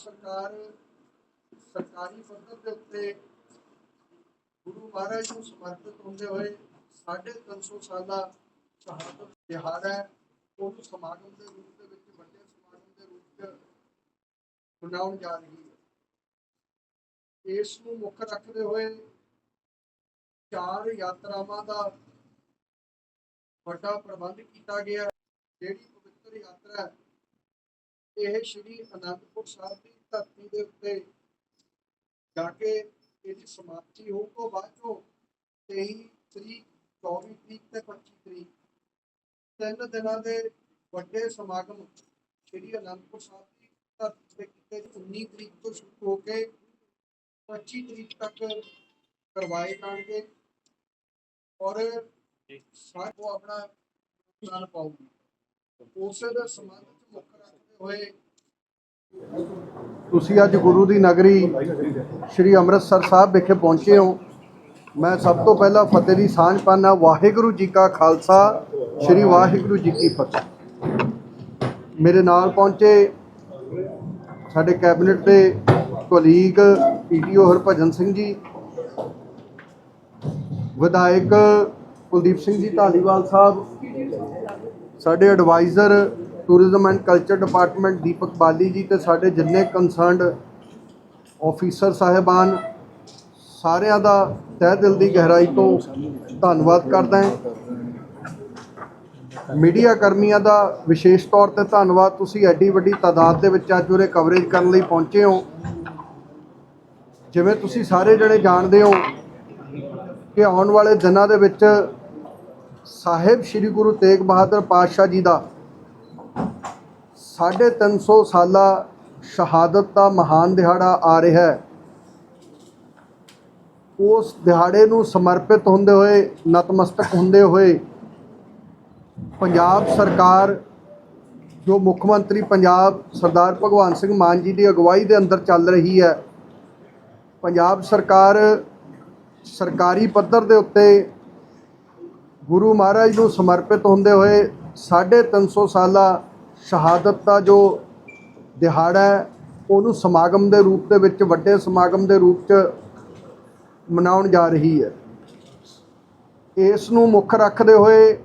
ਸਰਕਾਰ, ਸਰਕਾਰੀ ਪੱਧਰ ਦੇ ਉੱਤੇ ਗੁਰੂ ਮਹਾਰਾਜ ਨੂੰ ਸਮਰਪਿਤ ਹੁੰਦੇ ਹੋਏ 350 ਸਾਲਾ ਸ਼ਹਾਦਤ ਦਿਹਾੜਾ ਹੈ। ਉਹਨੂੰ ਸਮਾਗਮ ਦੇ ਰੂਪ ਦੇ ਵਿੱਚ, ਵੱਡੇ ਸਮਾਗਮ ਦੇ ਰੂਪ 'ਚ ਮਨਾਉਣ ਜਾ ਰਹੀ ਹੈ। ਇਸ ਨੂੰ ਮੁੱਖ ਰੱਖਦੇ ਹੋਏ ਚਾਰ ਯਾਤਰਾਵਾਂ ਦਾ ਵੱਡਾ ਪ੍ਰਬੰਧ ਕੀਤਾ ਗਿਆ ਜਿਹੜੀ ਪਵਿੱਤਰ ਯਾਤਰਾ ਹੈ ਇਹ ਸ਼੍ਰੀ ਅਨੰਦਪੁਰ ਸਾਹਿਬ ਦੀ ਧਰਤੀ ਦੇ ਉੱਤੇ ਜਾ ਕੇ ਇਹਦੀ ਸਮਾਪਤੀ ਹੋਣ ਤੋਂ ਬਾਅਦ ਚੋਂ 23 ਤਰੀਕ 24 ਤਰੀਕ ਤੇ 25 ਤਰੀਕ ਤਿੰਨ ਦਿਨਾਂ ਦੇ ਵੱਡੇ ਸਮਾਗਮ ਸ਼੍ਰੀ ਅਨੰਦਪੁਰ ਸਾਹਿਬ ਦੀ ਧਰਤੀ ਤੇ ਕੀਤੇ 19 ਤਰੀਕ ਤੋਂ ਸ਼ੁਰੂ ਹੋ ਕੇ 25 ਤਰੀਕ ਤੱਕ ਕਰਵਾਏ ਜਾਣਗੇ ਔਰ ਸਾਰੇ ਉਹ ਆਪਣਾ ਯੋਗਦਾਨ ਪਾਉਗੀ ਉਸੇ ਦੇ ਚ ਮੁੱਖ ਰੱਖਦੇ ਹੋਏ ਤੁਸੀਂ ਅੱਜ ਗੁਰੂ ਦੀ ਨਗਰੀ ਸ੍ਰੀ ਅੰਮ੍ਰਿਤਸਰ ਸਾਹਿਬ ਵਿਖੇ ਪਹੁੰਚੇ ਹੋ। ਮੈਂ ਸਭ ਤੋਂ ਪਹਿਲਾਂ ਫਤਿਹ ਦੀ ਸਾਂਝ ਪਾਣਾ ਵਾਹਿਗੁਰੂ ਜੀ ਕਾ ਖਾਲਸਾ, ਸ੍ਰੀ ਵਾਹਿਗੁਰੂ ਜੀ ਕੀ ਫਤਿਹ। ਮੇਰੇ ਨਾਲ ਪਹੁੰਚੇ ਸਾਡੇ ਕੈਬਨਿਟ ਦੇ ਕੁਲੀਗ ਪੀਟੀਓ ਹਰਭਜਨ ਸਿੰਘ ਜੀ, ਵਿਧਾਇਕ ਕੁਲਦੀਪ ਸਿੰਘ ਜੀ ਢਾਲੀਵਾਲ ਸਾਹਿਬ, ਸਾਡੇ adviser tourism and culture department Deepak Bali ji ਤੇ ਸਾਡੇ ਜਿੰਨੇ ਕੰਸਰਨਡ ਆਫੀਸਰ ਸਾਹਿਬਾਨ, ਸਾਰਿਆਂ ਦਾ ਤਹਿ ਦਿਲ ਦੀ ਗਹਿਰਾਈ ਤੋਂ ਧੰਨਵਾਦ ਕਰਦਾ ਹਾਂ। ਮੀਡੀਆ ਕਰਮੀਆਂ ਦਾ ਵਿਸ਼ੇਸ਼ ਤੌਰ ਤੇ ਧੰਨਵਾਦ। ਤੁਸੀਂ ਐਡੀ ਵੱਡੀ ਤਾਦਾਦ ਦੇ ਵਿੱਚ ਅੱਜ ਉਰੇ ਕਵਰੇਜ ਕਰਨ ਲਈ ਪਹੁੰਚੇ ਹੋ। ਜਿਵੇਂ ਤੁਸੀਂ ਸਾਰੇ ਜਣੇ ਜਾਣਦੇ ਹੋ ਕਿ ਆਉਣ ਵਾਲੇ ਦਿਨਾਂ ਦੇ ਵਿੱਚ ਸਾਹਿਬ ਸ੍ਰੀ ਗੁਰੂ ਤੇਗ ਬਹਾਦਰ ਪਾਤਸ਼ਾਹ ਜੀ ਦਾ 350 ਸਾਲਾ ਸ਼ਹਾਦਤ ਦਾ ਮਹਾਨ ਦਿਹਾੜਾ ਆ ਰਿਹਾ ਹੈ। ਉਸ ਦਿਹਾੜੇ ਨੂੰ ਸਮਰਪਿਤ ਹੁੰਦੇ ਹੋਏ, ਨਤਮਸਤਕ ਹੁੰਦੇ ਹੋਏ ਪੰਜਾਬ ਸਰਕਾਰ, ਜੋ ਮੁੱਖ ਮੰਤਰੀ ਪੰਜਾਬ ਸਰਦਾਰ ਭਗਵੰਤ ਸਿੰਘ ਮਾਨ ਜੀ ਦੀ ਅਗਵਾਈ ਦੇ ਅੰਦਰ ਚੱਲ ਰਹੀ ਹੈ, ਪੰਜਾਬ ਸਰਕਾਰ ਸਰਕਾਰੀ ਪੱਧਰ ਦੇ ਉੱਤੇ ਗੁਰੂ ਮਹਾਰਾਜ ਨੂੰ ਸਮਰਪਿਤ ਹੁੰਦੇ ਹੋਏ 350 ਸਾਲਾ ਸ਼ਹਾਦਤ ਦਾ ਜੋ ਦਿਹਾੜਾ ਹੈ, ਉਹਨੂੰ ਸਮਾਗਮ ਦੇ ਰੂਪ ਦੇ ਵਿੱਚ, ਵੱਡੇ ਸਮਾਗਮ ਦੇ ਰੂਪ 'ਚ ਮਨਾਉਣ ਜਾ ਰਹੀ ਹੈ। ਇਸ ਨੂੰ ਮੁੱਖ ਰੱਖਦੇ ਹੋਏ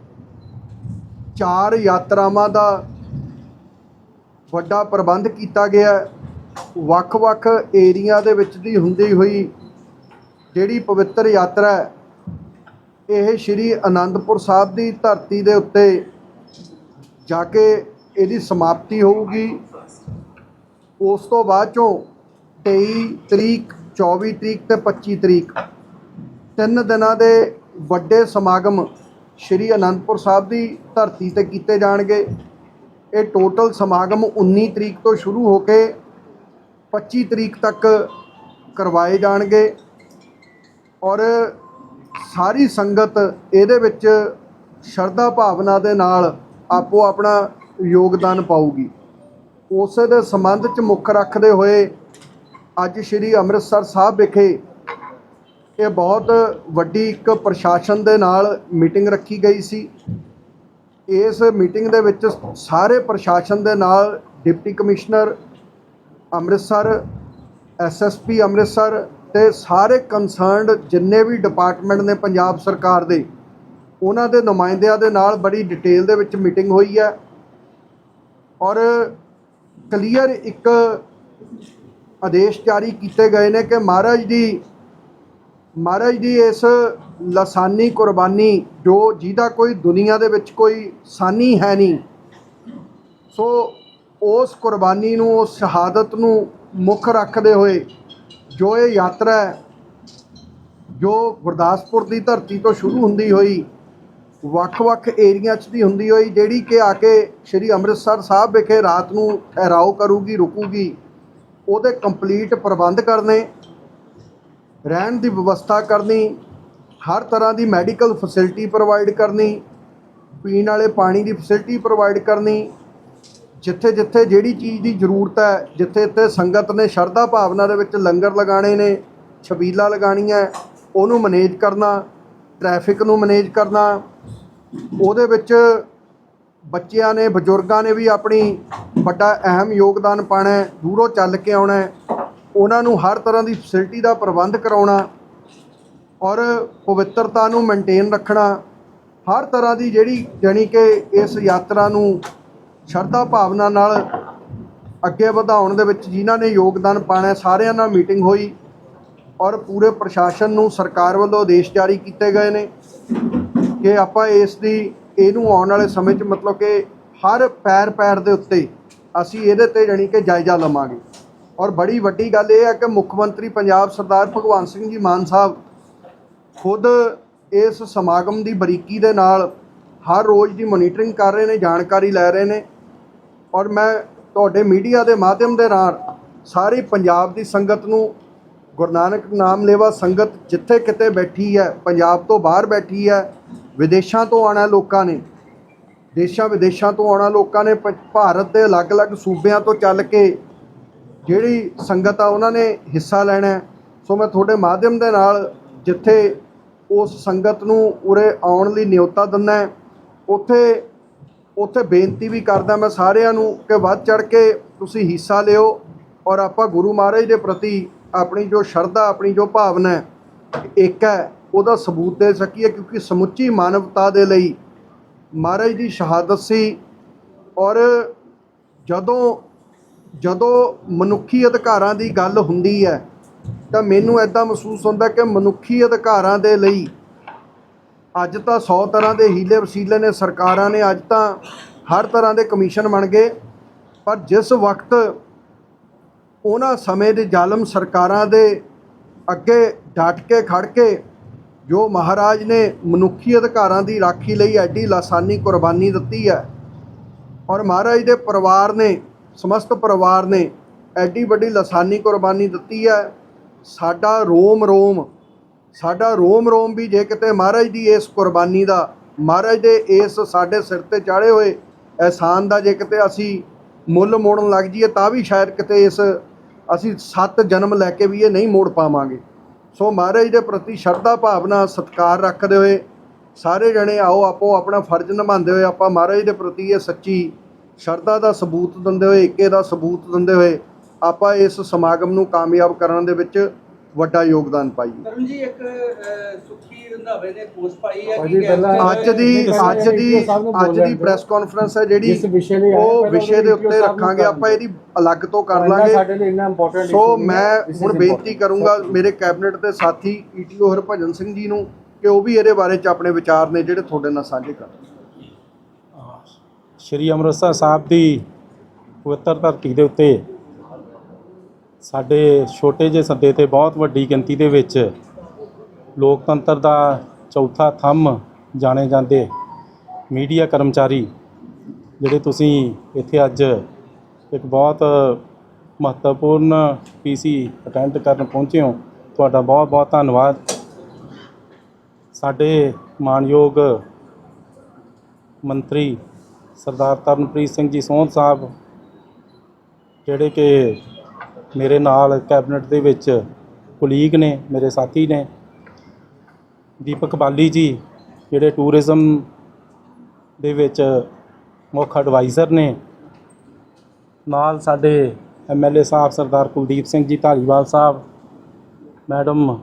ਚਾਰ ਯਾਤਰਾਵਾਂ ਦਾ ਵੱਡਾ ਪ੍ਰਬੰਧ ਕੀਤਾ ਗਿਆ ਵੱਖ-ਵੱਖ ਏਰੀਆ ਦੇ ਵਿੱਚ ਦੀ ਹੁੰਦੀ ਹੋਈ ਜਿਹੜੀ ਪਵਿੱਤਰ ਯਾਤਰਾ ਹੈ, ਇਹ ਸ਼੍ਰੀ ਅਨੰਦਪੁਰ ਸਾਹਿਬ ਦੀ ਧਰਤੀ ਦੇ ਉੱਤੇ ਜਾ ਕੇ ਇਹਦੀ ਸਮਾਪਤੀ ਹੋਊਗੀ। ਉਸ ਤੋਂ ਬਾਅਦ ਚੋਂ 23 ਤਰੀਕ 24 ਤਰੀਕ ਤੇ 25 ਤਰੀਕ, ਤਿੰਨ ਦਿਨਾਂ ਦੇ ਵੱਡੇ ਸਮਾਗਮ ਸ਼੍ਰੀ ਅਨੰਦਪੁਰ ਸਾਹਿਬ ਦੀ ਧਰਤੀ ਤੇ ਕੀਤੇ ਜਾਣਗੇ। ਇਹ ਟੋਟਲ ਸਮਾਗਮ 19 ਤਰੀਕ ਤੋਂ ਸ਼ੁਰੂ ਹੋ ਕੇ 25 ਤਰੀਕ ਤੱਕ ਕਰਵਾਏ ਜਾਣਗੇ ਔਰ ਸਾਰੀ ਸੰਗਤ ਇਹਦੇ ਵਿੱਚ ਸ਼ਰਧਾ ਭਾਵਨਾ ਦੇ ਨਾਲ ਆਪੋ ਆਪਣਾ ਯੋਗਦਾਨ ਪਾਊਗੀ। ਉਸੇ ਦੇ ਸੰਬੰਧ ਚ ਮੁੱਖ ਰੱਖਦੇ ਹੋਏ ਅੱਜ ਸ੍ਰੀ ਅੰਮ੍ਰਿਤਸਰ ਸਾਹਿਬ ਵਿਖੇ ਇਹ ਬਹੁਤ ਵੱਡੀ ਇੱਕ ਪ੍ਰਸ਼ਾਸਨ ਦੇ ਨਾਲ ਮੀਟਿੰਗ ਰੱਖੀ ਗਈ ਸੀ। ਇਸ ਮੀਟਿੰਗ ਦੇ ਵਿੱਚ ਸਾਰੇ ਪ੍ਰਸ਼ਾਸਨ ਦੇ ਨਾਲ deputy commissioner Amritsar SSP Amritsar ਤੇ ਸਾਰੇ ਕੰਸਰਨਡ ਜਿੰਨੇ ਵੀ ਡਿਪਾਰਟਮੈਂਟ ਨੇ ਪੰਜਾਬ ਸਰਕਾਰ ਦੇ, ਉਹਨਾਂ ਦੇ ਨੁਮਾਇੰਦਿਆਂ ਦੇ ਨਾਲ ਬੜੀ ਡਿਟੇਲ ਦੇ ਵਿੱਚ ਮੀਟਿੰਗ ਹੋਈ ਹੈ। ਔਰ ਕਲੀਅਰ ਇੱਕ ਆਦੇਸ਼ ਜਾਰੀ ਕੀਤੇ ਗਏ ਨੇ ਕਿ ਮਹਾਰਾਜ ਦੀ ਮਹਾਰਾਜ ਦੀ ਇਸ ਲਸਾਨੀ ਕੁਰਬਾਨੀ ਜੋ ਜਿਹਦਾ ਕੋਈ ਦੁਨੀਆ ਦੇ ਵਿੱਚ ਕੋਈ ਸਾਨੀ ਹੈ ਨਹੀਂ, ਸੋ ਉਸ ਕੁਰਬਾਨੀ ਨੂੰ, ਉਸ ਸ਼ਹਾਦਤ ਨੂੰ ਮੁੱਖ ਰੱਖਦੇ ਹੋਏ ਜੋ ਇਹ ਯਾਤਰਾ ਜੋ ਗੁਰਦਾਸਪੁਰ ਦੀ ਧਰਤੀ ਤੋਂ ਸ਼ੁਰੂ ਹੁੰਦੀ ਹੋਈ ਵੱਖ-ਵੱਖ ਏਰੀਆ 'ਚ ਦੀ ਹੁੰਦੀ ਹੋਈ, ਜਿਹੜੀ ਕਿ ਆ ਕੇ ਸ੍ਰੀ ਅੰਮ੍ਰਿਤਸਰ ਸਾਹਿਬ ਵਿਖੇ ਰਾਤ ਨੂੰ ਠਹਿਰਾਓ ਕਰੂਗੀ, ਰੁਕੂਗੀ, ਉਹਦੇ ਕੰਪਲੀਟ ਪ੍ਰਬੰਧ ਕਰਨੇ, ਰਹਿਣ ਦੀ ਵਿਵਸਥਾ ਕਰਨੀ, ਹਰ ਤਰ੍ਹਾਂ ਦੀ ਮੈਡੀਕਲ ਫੈਸਿਲਿਟੀ ਪ੍ਰੋਵਾਈਡ ਕਰਨੀ, ਪੀਣ ਵਾਲੇ ਪਾਣੀ ਦੀ ਫੈਸਿਲਿਟੀ ਪ੍ਰੋਵਾਈਡ ਕਰਨੀ ਜਿੱਥੇ ਜਿੱਥੇ ਜਿਹੜੀ ਚੀਜ਼ ਦੀ ਜ਼ਰੂਰਤ ਹੈ ਜਿੱਥੇ ਜਿੱਥੇ ਸੰਗਤ ਨੇ ਸ਼ਰਧਾ ਭਾਵਨਾ ਦੇ ਵਿੱਚ ਲੰਗਰ ਲਗਾਣੇ ਨੇ, ਛਬੀਲਾ ਲਗਾਣੀਆਂ ਉਹਨੂੰ ਮੈਨੇਜ ਕਰਨਾ ਟ੍ਰੈਫਿਕ ਨੂੰ ਮੈਨੇਜ ਕਰਨਾ ਉਹਦੇ ਵਿੱਚ ਬੱਚਿਆਂ ਨੇ, ਬਜ਼ੁਰਗਾਂ ਨੇ ਵੀ ਆਪਣੀ ਵੱਡਾ ਅਹਿਮ ਯੋਗਦਾਨ ਪਾਣਾ ਦੂਰੋਂ ਚੱਲ ਕੇ ਆਉਣਾ ਉਹਨਾਂ ਨੂੰ ਹਰ ਤਰ੍ਹਾਂ ਦੀ ਫੈਸਿਲਿਟੀ ਦਾ ਪ੍ਰਬੰਧ ਕਰਾਉਣਾ ਔਰ ਪਵਿੱਤਰਤਾ ਨੂੰ ਮੇਨਟੇਨ ਰੱਖਣਾ, ਹਰ ਤਰ੍ਹਾਂ ਦੀ ਜਿਹੜੀ ਜਾਣੀ ਕਿ ਇਸ ਯਾਤਰਾ ਨੂੰ ਸ਼ਰਧਾ ਭਾਵਨਾ ਨਾਲ ਅੱਗੇ ਵਧਾਉਣ ਦੇ ਵਿੱਚ ਜਿਨ੍ਹਾਂ ਨੇ ਯੋਗਦਾਨ ਪਾਣਾ ਸਾਰਿਆਂ ਨਾਲ ਮੀਟਿੰਗ ਹੋਈ ਔਰ ਪੂਰੇ ਪ੍ਰਸ਼ਾਸਨ ਨੂੰ ਸਰਕਾਰ ਵੱਲੋਂ ਆਦੇਸ਼ ਜਾਰੀ ਕੀਤੇ ਗਏ ਨੇ। ਕਿ ਆਪਾਂ ਇਸ ਦੀ, ਇਹਨੂੰ ਆਉਣ ਵਾਲੇ ਸਮੇਂ 'ਚ ਮਤਲਬ ਕਿ ਹਰ ਪੈਰ ਪੈਰ ਦੇ ਉੱਤੇ ਅਸੀਂ ਇਹਦੇ ਤੇ ਜਾਣੀ ਕਿ ਜਾਇਜ਼ਾ ਲਵਾਂਗੇ। ਔਰ ਬੜੀ ਵੱਡੀ ਗੱਲ ਇਹ ਹੈ ਕਿ ਮੁੱਖ ਮੰਤਰੀ ਪੰਜਾਬ ਸਰਦਾਰ ਭਗਵੰਤ ਸਿੰਘ ਜੀ ਮਾਨ ਸਾਹਿਬ ਖੁਦ ਇਸ ਸਮਾਗਮ ਦੀ ਬਰੀਕੀ ਦੇ ਨਾਲ ਹਰ ਰੋਜ਼ ਦੀ ਮੋਨੀਟਰਿੰਗ ਕਰ ਰਹੇ ਨੇ, ਜਾਣਕਾਰੀ ਲੈ ਰਹੇ ਨੇ। ਔਰ ਮੈਂ ਤੁਹਾਡੇ ਮੀਡੀਆ ਦੇ ਮਾਧਿਅਮ ਦੇ ਨਾਲ ਸਾਰੀ ਪੰਜਾਬ ਦੀ ਸੰਗਤ ਨੂੰ, ਗੁਰੂ ਨਾਨਕ ਨਾਮ ਲੇਵਾ ਸੰਗਤ ਜਿੱਥੇ ਕਿਤੇ ਬੈਠੀ ਹੈ, ਪੰਜਾਬ ਤੋਂ ਬਾਹਰ ਬੈਠੀ ਹੈ ਵਿਦੇਸ਼ਾਂ ਤੋਂ ਆਣਾ ਲੋਕਾਂ ਨੇ, ਦੇਸ਼ਾਂ ਵਿਦੇਸ਼ਾਂ ਤੋਂ ਆਉਣਾ ਲੋਕਾਂ ਨੇ, ਪ- ਭਾਰਤ ਦੇ ਅਲੱਗ-ਅਲੱਗ ਸੂਬਿਆਂ ਤੋਂ ਚੱਲ ਕੇ ਜਿਹੜੀ ਸੰਗਤ ਆ ਉਹਨਾਂ ਨੇ ਹਿੱਸਾ ਲੈਣਾ ਸੋ ਮੈਂ ਤੁਹਾਡੇ ਮਾਧਿਅਮ ਦੇ ਨਾਲ ਜਿੱਥੇ ਉਸ ਸੰਗਤ ਨੂੰ ਉਰੇ ਆਉਣ ਲਈ ਨਿਯੋਤਾ ਦਿੰਦਾ ਉੱਥੇ ਉੱਥੇ ਬੇਨਤੀ ਵੀ ਕਰਦਾ ਮੈਂ ਸਾਰਿਆਂ ਨੂੰ ਕਿ ਵੱਧ ਚੜ ਕੇ ਤੁਸੀਂ ਹਿੱਸਾ ਲਿਓ ਔਰ ਆਪਾਂ ਗੁਰੂ ਮਹਾਰਾਜ ਦੇ ਪ੍ਰਤੀ ਆਪਣੀ ਜੋ ਸ਼ਰਧਾ, ਆਪਣੀ ਜੋ ਭਾਵਨਾ ਇੱਕ ਹੈ ਉਹਦਾ ਸਬੂਤ ਦੇ ਸਕੀਏ ਕਿਉਂਕਿ ਸਮੁੱਚੀ ਮਾਨਵਤਾ ਦੇ ਲਈ ਮਹਾਰਾਜ ਦੀ ਸ਼ਹਾਦਤ ਸੀ ਔਰ ਜਦੋਂ ਜਦੋਂ ਮਨੁੱਖੀ ਅਧਿਕਾਰਾਂ ਦੀ ਗੱਲ ਹੁੰਦੀ ਹੈ ਤਾਂ ਮੈਨੂੰ ਐਦਾਂ ਮਹਿਸੂਸ ਹੁੰਦਾ ਕਿ ਮਨੁੱਖੀ ਅਧਿਕਾਰਾਂ ਦੇ ਲਈ ਅੱਜ ਤਾਂ 100 ਤਰ੍ਹਾਂ ਦੇ ਹੀਲੇ ਵਸੀਲੇ ਨੇ ਸਰਕਾਰਾਂ ਨੇ, ਅੱਜ ਤਾਂ ਹਰ ਤਰ੍ਹਾਂ ਦੇ ਕਮਿਸ਼ਨ ਬਣ ਗਏ। ਪਰ ਜਿਸ ਵਕਤ ਉਹਨਾਂ ਸਮੇਂ ਦੇ ਜ਼ਾਲਮ ਸਰਕਾਰਾਂ ਦੇ ਅੱਗੇ ਡਟ ਕੇ ਖੜ ਕੇ ਜੋ ਮਹਾਰਾਜ ਨੇ ਮਨੁੱਖੀ ਅਧਿਕਾਰਾਂ ਦੀ ਰਾਖੀ ਲਈ ਐਡੀ ਲਾਸਾਨੀ ਕੁਰਬਾਨੀ ਦਿੱਤੀ ਹੈ ਔਰ ਮਹਾਰਾਜ ਦੇ ਪਰਿਵਾਰ ਨੇ, ਸਮਸਤ ਪਰਿਵਾਰ ਨੇ ਐਡੀ ਵੱਡੀ ਲਾਸਾਨੀ ਕੁਰਬਾਨੀ ਦਿੱਤੀ ਹੈ, ਸਾਡਾ ਰੋਮ ਰੋਮ, ਸਾਡਾ ਰੋਮ ਰੋਮ ਵੀ ਜੇ ਕਿਤੇ ਮਹਾਰਾਜ ਦੀ ਇਸ ਕੁਰਬਾਨੀ ਦਾ, ਮਹਾਰਾਜ ਦੇ ਇਸ ਸਾਡੇ ਸਿਰ ਤੇ ਚਾੜੇ ਹੋਏ ਅਹਿਸਾਨ ਦਾ ਜੇ ਕਿਤੇ ਅਸੀਂ ਮੁੱਲ ਮੋੜਨ ਲੱਗ ਜਾਈਏ ਤਾਂ ਵੀ ਸ਼ਾਇਦ ਕਿਤੇ ਇਸ ਅਸੀਂ ਸੱਤ ਜਨਮ ਲੈ ਕੇ ਵੀ ਇਹ ਨਹੀਂ ਮੋੜ ਪਾਵਾਂਗੇ। ਸੋ ਮਹਾਰਾਜ ਦੇ ਪ੍ਰਤੀ ਸ਼ਰਧਾ ਭਾਵਨਾ ਸਤਿਕਾਰ ਰੱਖਦੇ ਹੋਏ ਸਾਰੇ ਜਣੇ ਆਓ, ਆਪੋ ਆਪਣਾ ਫਰਜ਼ ਨਿਭਾਉਂਦੇ ਹੋਏ ਆਪਾਂ ਮਹਾਰਾਜ ਦੇ ਪ੍ਰਤੀ ਇਹ ਸੱਚੀ ਸ਼ਰਧਾ ਦਾ ਸਬੂਤ ਦਿੰਦੇ ਹੋਏ, ਏਕੇ ਦਾ ਸਬੂਤ ਦਿੰਦੇ ਹੋਏ ਆਪਾਂ ਇਸ ਸਮਾਗਮ ਨੂੰ ਕਾਮਯਾਬ ਕਰਨ ਦੇ ਵਿੱਚ ਵੱਡਾ ਯੋਗਦਾਨ ਪਾਈਏ ਤਰੁਣ ਜੀ ਇੱਕ ਅਹ, ਸੁੱਖੀ ਰੰਧਾਵੇ ਨੇ ਪੋਸਟ ਪਾਈ ਹੈ ਭਾਜੀ, ਕਿ ਅੱਜ ਦੀ ਅੱਜ ਦੀ ਅੱਜ ਦੀ। ਪ੍ਰੈਸ ਕਾਨਫਰੰਸ ਹੈ ਜਿਹੜੀ ਜਿਸ ਵਿਸ਼ੇ ਲਈ ਆਏ ਉਹ ਪਹਿਲਾਂ ਵਿਸ਼ੇ ਦੇ ਉੱਤੇ ਰੱਖਾਂਗੇ ਆਪਾਂ ਇਹਦੀ ਅਲੱਗ ਤੋਂ ਕਰ ਲਾਂਗੇ। ਸਾਡੇ ਲਈ ਇੰਨਾ ਇੰਪੋਰਟੈਂਟ ਸੋ ਮੈਂ ਹੁਣ ਬੇਨਤੀ ਕਰੂੰਗਾ ਮੇਰੇ ਕੈਬਨਿਟ ਦੇ ਸਾਥੀ ਈਟੀਓ ਹਰਭਜਨ ਸਿੰਘ ਜੀ ਨੂੰ ਕਿ ਉਹ ਵੀ ਇਹਦੇ ਬਾਰੇ ਚ ਆਪਣੇ ਵਿਚਾਰ ਨੇ ਜਿਹੜੇ ਤੁਹਾਡੇ ਨਾਲ ਸਾਂਝੇ ਕਰਨ। ਸ਼੍ਰੀ ਅੰਮ੍ਰਿਤਸਰ ਸਾਹਿਬ ਦੀ ਪਵਿੱਤਰ ਧਰਤੀ ਦੇ ਉੱਤੇ ਸਾਡੇ ਛੋਟੇ ਜਿਹੇ ਸੱਦੇ ਤੇ ਬਹੁਤ ਵੱਡੀ ਗਿਣਤੀ ਦੇ ਵਿੱਚ ਲੋਕਤੰਤਰ ਦਾ ਚੌਥਾ ਥੰਮ ਜਾਣੇ ਜਾਂਦੇ ਮੀਡੀਆ ਕਰਮਚਾਰੀ, ਜਿਹੜੇ ਤੁਸੀਂ ਇੱਥੇ ਅੱਜ ਇੱਕ ਬਹੁਤ ਮਹੱਤਵਪੂਰਨ ਪੀਸੀ ਅਟੈਂਡ ਕਰਨ ਪਹੁੰਚੇ ਹੋ, ਤੁਹਾਡਾ ਬਹੁਤ ਬਹੁਤ ਧੰਨਵਾਦ। ਸਾਡੇ ਮਾਨਯੋਗ ਮੰਤਰੀ ਸਰਦਾਰ ਤਰਨਪ੍ਰੀਤ ਸਿੰਘ ਜੀ ਸੋਹਣ ਸਾਹਿਬ, ਜਿਹੜੇ ਕਿ ਮੇਰੇ ਨਾਲ ਕੈਬਨਿਟ ਦੇ ਵਿੱਚ ਕੁਲੀਗ ਨੇ, ਮੇਰੇ ਸਾਥੀ ਨੇ, ਦੀਪਕ ਬਾਲੀ ਜੀ, ਜਿਹੜੇ ਟੂਰਿਜ਼ਮ ਦੇ ਵਿੱਚ ਮੁੱਖ ਐਡਵਾਈਜ਼ਰ ਨੇ। ਨਾਲ ਸਾਡੇ ਐਮਐਲਏ ਸਾਹਿਬ ਸਰਦਾਰ ਕੁਲਦੀਪ ਸਿੰਘ ਜੀ ਧਾਲੀਵਾਲ ਸਾਹਿਬ, ਮੈਡਮ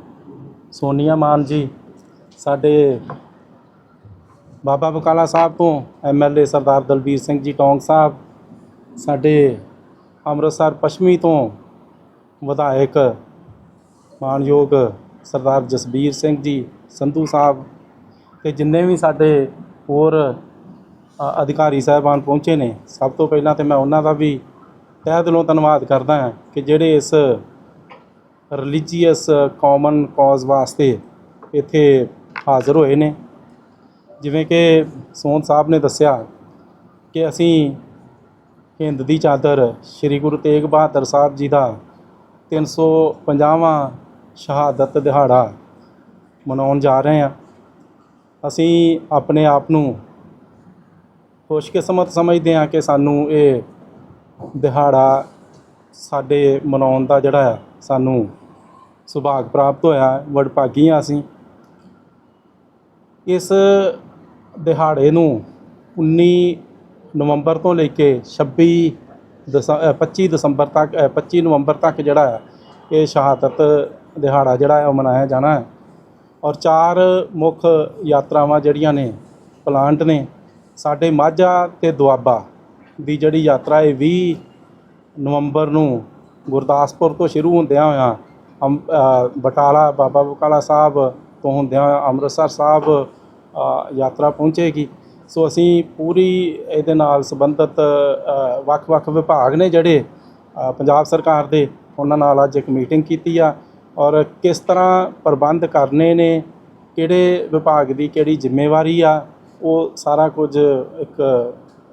ਸੋਨੀਆ ਮਾਨ ਜੀ, ਸਾਡੇ ਬਾਬਾ ਬਕਾਲਾ ਸਾਹਿਬ ਤੋਂ ਐਮਐਲਏ ਸਰਦਾਰ ਦਲਬੀਰ ਸਿੰਘ ਜੀ ਟੌਂਗ ਸਾਹਿਬ, ਸਾਡੇ ਅੰਮ੍ਰਿਤਸਰ ਪੱਛਮੀ ਤੋਂ ਵਿਧਾਇਕ ਮਾਨਯੋਗ ਸਰਦਾਰ ਜਸਬੀਰ ਸਿੰਘ ਜੀ, ਸੰਧੂ ਸਾਹਿਬ ਤੇ ਜਿੰਨੇ ਵੀ ਸਾਡੇ ਹੋਰ ਅਧਿਕਾਰੀ ਸਾਹਿਬਾਨ ਪਹੁੰਚੇ ਨੇ, ਸਭ ਤੋਂ ਪਹਿਲਾਂ ਤੇ ਮੈਂ ਉਹਨਾਂ ਦਾ ਵੀ ਤਹਿ ਦਿਲੋਂ ਧੰਨਵਾਦ ਕਰਦਾ ਹਾਂ ਕਿ ਜਿਹੜੇ ਇਸ ਰਿਲੀਜੀਅਸ ਕਾਮਨ ਕਾਜ਼ ਵਾਸਤੇ ਇੱਥੇ ਹਾਜ਼ਰ ਹੋਏ ਨੇ। ਜਿਵੇਂ ਕਿ ਸੋਨ ਸਾਹਿਬ ਨੇ ਦੱਸਿਆ ਕਿ ਅਸੀਂ ਹਿੰਦ ਦੀ ਚਾਦਰ ਸ੍ਰੀ ਗੁਰੂ ਤੇਗ ਬਹਾਦਰ ਸਾਹਿਬ ਜੀ ਦਾ 350ਵਾਂ ਸ਼ਹਾਦਤ ਦਿਹਾੜਾ ਮਨਾਉਣ ਜਾ ਰਹੇ ਹਾਂ ਅਸੀਂ ਆਪਣੇ ਆਪ ਨੂੰ ਖੁਸ਼ਕਿਸਮਤ ਸਮਝਦੇ ਹਾਂ ਕਿ ਸਾਨੂੰ ਇਹ ਦਿਹਾੜਾ ਸਾਡੇ ਮਨਾਉਣ ਦਾ ਜਿਹੜਾ ਹੈ, ਸਾਨੂੰ ਸੁਭਾਗ ਪ੍ਰਾਪਤ ਹੋਇਆ ਹੈ। ਵਡਭਾਗੀ ਹਾਂ ਅਸੀਂ ਇਸ ਦਿਹਾੜੇ ਨੂੰ 19 ਨਵੰਬਰ ਤੋਂ ਲੈ ਕੇ 26 ਦਸੰ- ਅ, 25 ਦਸੰਬਰ ਤੱਕ ਅ, 25 ਨਵੰਬਰ ਤੱਕ ਜਿਹੜਾ ਹੈ ਇਹ ਸ਼ਹਾਦਤ ਦਿਹਾੜਾ ਜਿਹੜਾ ਹੈ ਉਹ ਮਨਾਇਆ ਜਾਣਾ ਹੈ। ਔਰ ਚਾਰ ਮੁੱਖ ਯਾਤਰਾਵਾਂ ਜਿਹੜੀਆਂ ਨੇ ਪਲਾਂਟ ਨੇ ਸਾਡੇ ਮਾਝਾ ਤੇ ਦੁਆਬਾ ਦੀ ਜਿਹੜੀ ਯਾਤਰਾ ਹੈ 20 ਨਵੰਬਰ ਨੂੰ ਗੁਰਦਾਸਪੁਰ ਤੋਂ ਸ਼ੁਰੂ ਹੁੰਦਿਆਂ ਹੋਇਆ ਅੰਮ- ਬਟਾਲਾ ਬਾਬਾ ਬਕਾਲਾ ਸਾਹਿਬ ਤੋਂ ਹੁੰਦਿਆਂ ਹੋਇਆਂ ਅੰਮ੍ਰਿਤਸਰ ਸਾਹਿਬ ਯਾਤਰਾ ਪਹੁੰਚੇਗੀ। ਸੋ ਅਸੀਂ ਪੂਰੀ ਇਹਦੇ ਨਾਲ ਸੰਬੰਧਿਤ ਵੱਖ-ਵੱਖ ਵਿਭਾਗ ਨੇ ਜਿਹੜੇ ਪੰਜਾਬ ਸਰਕਾਰ ਦੇ, ਉਹਨਾਂ ਨਾਲ ਅੱਜ ਇੱਕ ਮੀਟਿੰਗ ਕੀਤੀ ਆ ਔਰ ਕਿਸ ਤਰ੍ਹਾਂ ਪ੍ਰਬੰਧ ਕਰਨੇ ਨੇ, ਕਿਹੜੇ ਵਿਭਾਗ ਦੀ ਕਿਹੜੀ ਜ਼ਿੰਮੇਵਾਰੀ ਆ, ਉਹ ਸਾਰਾ ਕੁਝ ਇੱਕ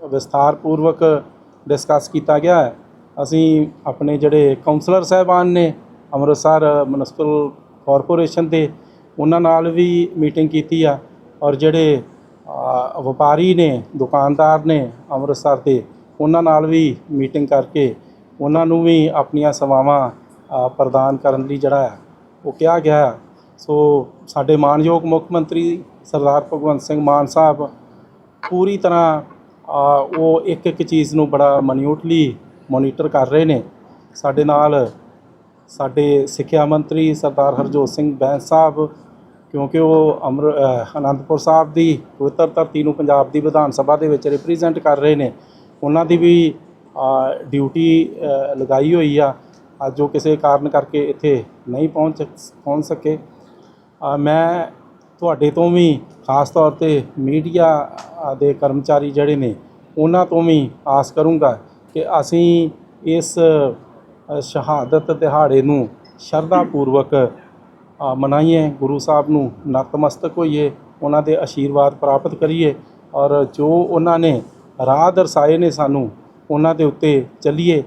ਵਿਸਥਾਰ ਪੂਰਵਕ ਡਿਸਕਸ ਕੀਤਾ ਗਿਆ ਹੈ। ਅਸੀਂ ਆਪਣੇ ਜਿਹੜੇ ਕਾਉਂਸਲਰ ਸਾਹਿਬਾਨ ਨੇ, ਅੰਮ੍ਰਿਤਸਰ ਮਿਊਨਿਸਪਲ ਕਾਰਪੋਰੇਸ਼ਨ ਦੇ, ਉਹਨਾਂ ਨਾਲ ਵੀ ਮੀਟਿੰਗ ਕੀਤੀ ਆ ਔਰ ਜਿਹੜੇ ਵਪਾਰੀ ਨੇ, ਦੁਕਾਨਦਾਰ ਨੇ ਅੰਮ੍ਰਿਤਸਰ ਦੇ, ਉਹਨਾਂ ਨਾਲ ਵੀ ਮੀਟਿੰਗ ਕਰਕੇ ਉਹਨਾਂ ਨੂੰ ਵੀ ਆਪਣੀਆਂ ਸੇਵਾਵਾਂ ਪ੍ਰਦਾਨ ਕਰਨ ਲਈ ਜਿਹੜਾ ਹੈ, ਉਹ ਕਿਹਾ ਗਿਆ ਹੈ। ਸੋ ਸਾਡੇ ਮਾਨਯੋਗ ਮੁੱਖ ਮੰਤਰੀ ਸਰਦਾਰ ਭਗਵੰਤ ਸਿੰਘ ਮਾਨ ਸਾਹਿਬ ਪੂਰੀ ਤਰ੍ਹਾਂ ਉਹ ਇੱਕ ਇੱਕ ਚੀਜ਼ ਨੂੰ ਬੜਾ ਮਨਿਊਟਲੀ ਮੋਨੀਟਰ ਕਰ ਰਹੇ ਨੇ ਸਾਡੇ ਨਾਲ ਸਾਡੇ ਸਿੱਖਿਆ ਮੰਤਰੀ ਸਰਦਾਰ ਹਰਜੋਤ ਸਿੰਘ ਬੈਂਸ ਸਾਹਿਬ ਕਿਉਂਕਿ ਉਹ ਅਮਰ ਅਨੰਦਪੁਰ ਸਾਹਿਬ ਦੀ ਪਵਿੱਤਰ ਧਰਤੀ ਨੂੰ ਪੰਜਾਬ ਦੀ ਵਿਧਾਨ ਸਭਾ ਦੇ ਵਿੱਚ ਰਿਪਰੈਜ਼ੈਂਟ ਕਰ ਰਹੇ ਨੇ। ਉਹਨਾਂ ਦੀ ਵੀ ਡਿਊਟੀ ਲਗਾਈ ਹੋਈ ਆ। ਅੱਜ ਜੋ ਕਿਸੇ ਕਾਰਨ ਕਰਕੇ ਇੱਥੇ ਨਹੀਂ ਪਹੁੰਚ ਪਹੁੰਚ ਸਕੇ। ਮੈਂ ਤੁਹਾਡੇ ਤੋਂ ਵੀ ਖਾਸ ਤੌਰ ਤੇ ਮੀਡੀਆ ਦੇ ਕਰਮਚਾਰੀ ਜਿਹੜੇ ਨੇ, ਉਹਨਾਂ ਤੋਂ ਵੀ ਆਸ ਕਰੂੰਗਾ ਕਿ ਅਸੀਂ ਇਸ ਸ਼ਹਾਦਤ ਦਿਹਾੜੇ ਨੂੰ ਸ਼ਰਧਾ ਪੂਰਵਕ ਮਨਾਈਏ, ਗੁਰੂ ਸਾਹਿਬ ਨੂੰ ਨਤਮਸਤਕ ਹੋਈਏ, ਉਹਨਾਂ ਦੇ ਆਸ਼ੀਰਵਾਦ ਪ੍ਰਾਪਤ ਕਰੀਏ ਔਰ ਜੋ ਉਹਨਾਂ ਨੇ ਰਾਹ ਦਰਸਾਏ ਨੇ ਸਾਨੂੰ, ਉਹਨਾਂ ਦੇ ਉੱਤੇ ਚੱਲੀਏ।